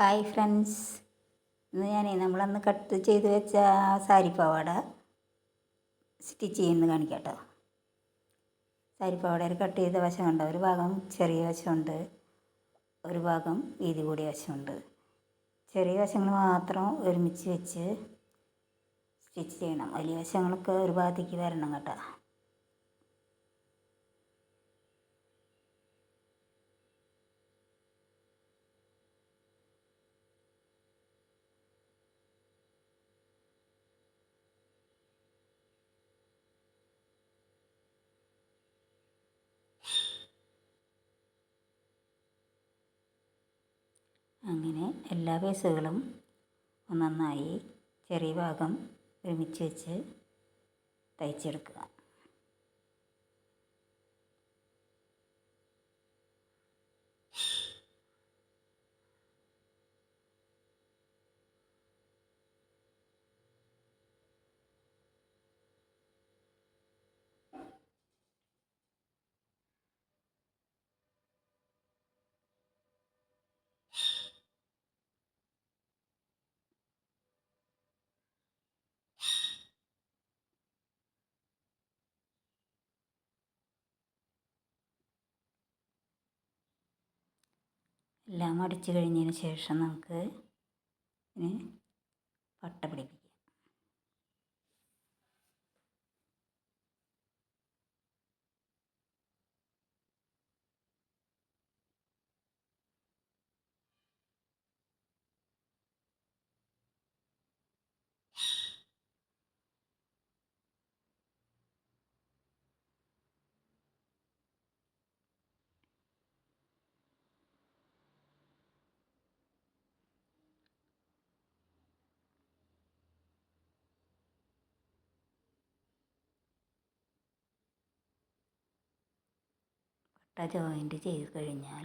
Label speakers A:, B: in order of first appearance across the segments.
A: Hi friends. ഇന്ന് ഞാൻ നമ്മളന്ന് കട്ട് ചെയ്ത് വെച്ച സാരി പാവാട സ്റ്റിച്ച് ചെയ്യുന്ന കാണിക്കാം കേട്ടോ സാരി പാവാടയിൽ കട്ട് ചെയ്ത വശമുണ്ട്. ഒരു ഭാഗം ചെറിയ വശമുണ്ട്. ഒരു ഭാഗം വീതി കൂടിയ വശമുണ്ട്. ചെറിയ വശങ്ങൾ മാത്രം ഒരുമിച്ച് വെച്ച് സ്റ്റിച്ച് ചെയ്യണം. വലിയ വശങ്ങളൊക്കെ ഒരു ഭാഗത്തേക്ക് വരണം കേട്ടോ. അങ്ങനെ എല്ലാ പീസുകളും നന്നായി ചെറിയ ഭാഗം ഒരുമിച്ച് വെച്ച് തയ്ച്ചെടുക്കുക. എല്ലാം അടിച്ചു കഴിഞ്ഞതിന് ശേഷം നമുക്ക് ഇതിന് പട്ട പിടിപ്പിക്കാം പട്ട ജോയിന്റ് ചെയ്ത് കഴിഞ്ഞാൽ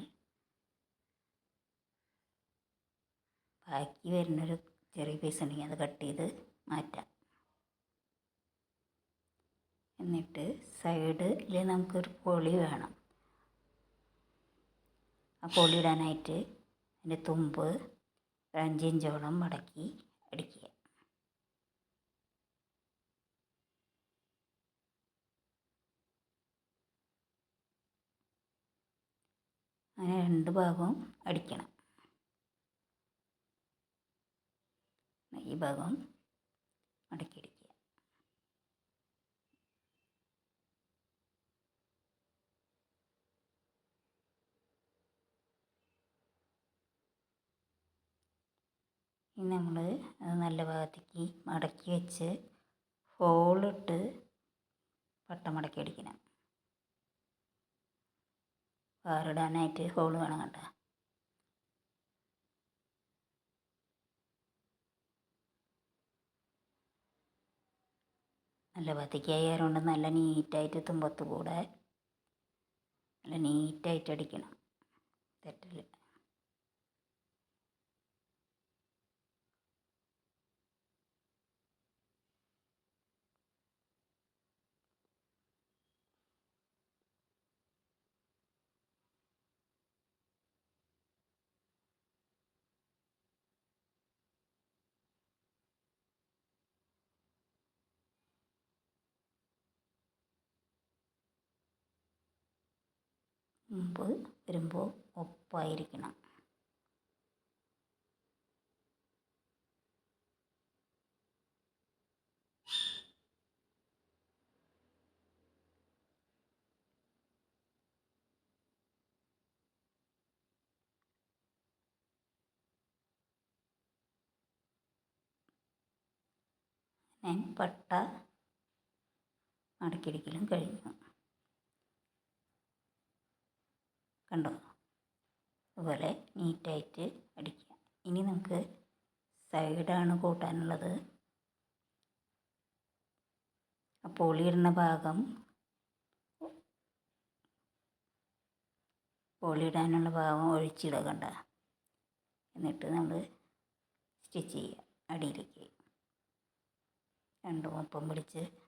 A: ബാക്കി വരുന്നൊരു ചെറിയ പീസ് ഉണ്ടെങ്കിൽ അത് കട്ട് ചെയ്ത് മാറ്റാം. എന്നിട്ട് സൈഡിൽ നമുക്കൊരു പൊളി വേണം. ആ പൊളി ഇടാനായിട്ട് അതിന്റെ തുമ്പ് ഒരു അഞ്ചിഞ്ചോളം മടക്കി അടിക്കുക. അങ്ങനെ രണ്ട് ഭാഗവും അടിക്കണം. ഈ ഭാഗം മടക്കി അടിക്കുക. ഇനി നമ്മൾ അത് നല്ല ഭാഗത്തേക്ക് മടക്കി വെച്ച് ഹോളിട്ട് പട്ടം മടക്കി അടിക്കണം. വേറിടാനായിട്ട് ഹോൾ വേണം കണ്ട. നല്ല പത്തിക്കായതുകൊണ്ട് നല്ല നീറ്റായിട്ട് തുമ്പത്ത് കൂടെ. നല്ല നീറ്റായിട്ട് അടിക്കണം. തെറ്റില്ല മുമ്പ് വരുമ്പോൾ ഒപ്പായിരിക്കണം. ഞാൻ പട്ട അടക്കിടിക്കലും കഴിഞ്ഞു. കണ്ടോ? അതുപോലെ നീറ്റായിട്ട് അടിക്കുക. ഇനി നമുക്ക് സൈഡാണ് കൂട്ടാനുള്ളത്. അപ്പോൾ പൊളിയിടുന്ന ഭാഗം പൊളിയിടാനുള്ള ഭാഗം ഒഴിച്ചിടുക കണ്ട. എന്നിട്ട് നമ്മൾ സ്റ്റിച്ച് ചെയ്യുക. അടിയിലേക്ക്. രണ്ടും ഒപ്പം പിടിച്ച്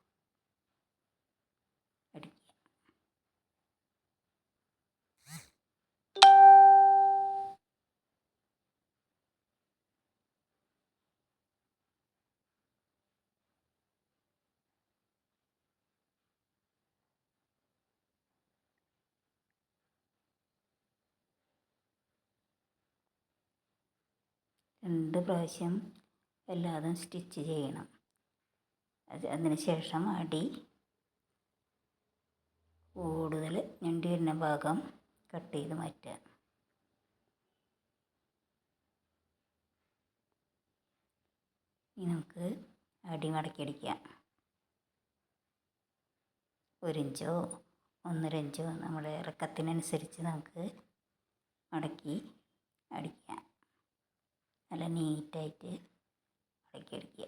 A: രണ്ട് പ്രാവശ്യം എല്ലാതും സ്റ്റിച്ച് ചെയ്യണം. അത് അതിന് ശേഷം അടി കൂടുതൽ ഞണ്ടി വരുന്ന ഭാഗം കട്ട് ചെയ്ത് മാറ്റുക. ഇനി നമുക്ക് അടി മടക്കിയടിക്കാം ഒരിഞ്ചോ ഒന്നര ഇഞ്ചോ നമ്മുടെ ഇറക്കത്തിനനുസരിച്ച് നമുക്ക് മടക്കി അടിക്കാം. നല്ല നീറ്റായിട്ട് മടക്കി അടിക്കുക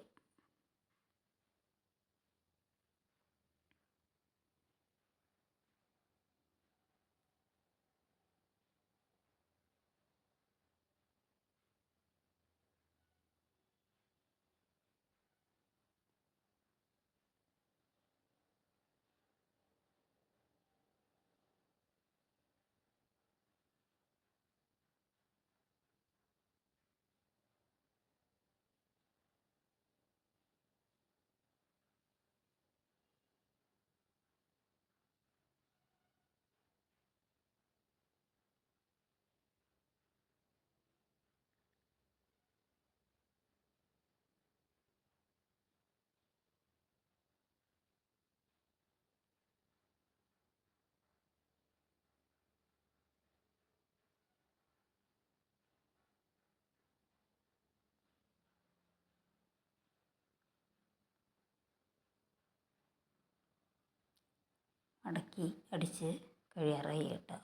A: മടക്കി അടിച്ച് കഴിയാറായി കേട്ടോ.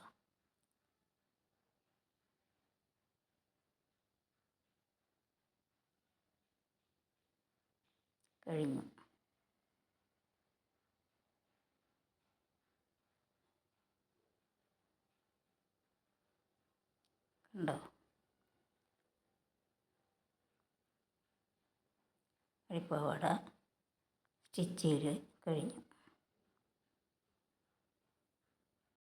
A: കഴിഞ്ഞു. കണ്ടോ? അരിപ്പാവാട സ്റ്റിച്ച് ചെയ്ത് കഴിഞ്ഞു.